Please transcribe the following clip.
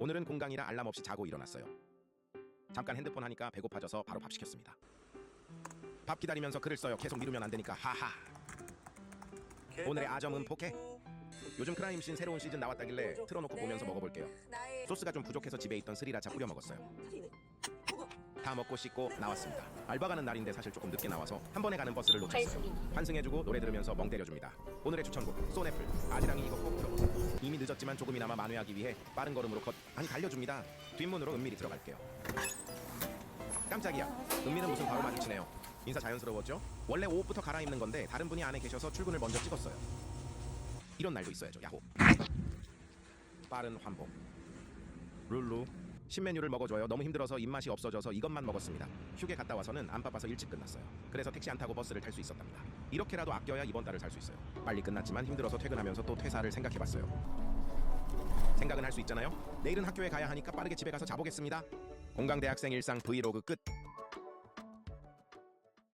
오늘은 공강이라 알람 없이 자고 일어났어요. 잠깐 핸드폰 하니까 배고파져서 바로 밥 시켰습니다. 밥 기다리면서 글을 써요. 계속 미루면 안 되니까 하하. 오늘의 아점은 포케. 요즘 크라임씬 새로운 시즌 나왔다길래 틀어놓고 보면서 먹어볼게요. 소스가 좀 부족해서 집에 있던 스리라차 뿌려 먹었어요. 다 먹고 씻고 나왔습니다. 알바 가는 날인데 사실 조금 늦게 나와서 한 번에 가는 버스를 놓쳤어요. 환승해주고 노래 들으면서 멍 때려줍니다. 오늘의 추천곡 소네플 아지랑이 이거 늦었지만 조금이나마 만회하기 위해 빠른 걸음으로 컷 아니 달려줍니다. 뒷문으로 은밀히 들어갈게요. 깜짝이야. 은밀은 무슨 바로 마주치네요. 인사 자연스러웠죠? 원래 옷부터 갈아입는 건데 다른 분이 안에 계셔서 출근을 먼저 찍었어요. 이런 날도 있어야죠. 야호. 빠른 환복. 룰루. 신메뉴를 먹어줘요. 너무 힘들어서 입맛이 없어져서 이것만 먹었습니다. 휴게 갔다 와서는 안 바빠서 일찍 끝났어요. 그래서 택시 안 타고 버스를 탈 수 있었답니다. 이렇게라도 아껴야 이번 달을 살 수 있어요. 빨리 끝났지만 힘들어서 퇴근하면서 또 퇴사를 생각해봤어요. 할 수 있잖아요. 내일은 학교에 가야 하니까 빠르게 집에 가서 자보겠습니다. 공강대학생 일상 브이로그 끝.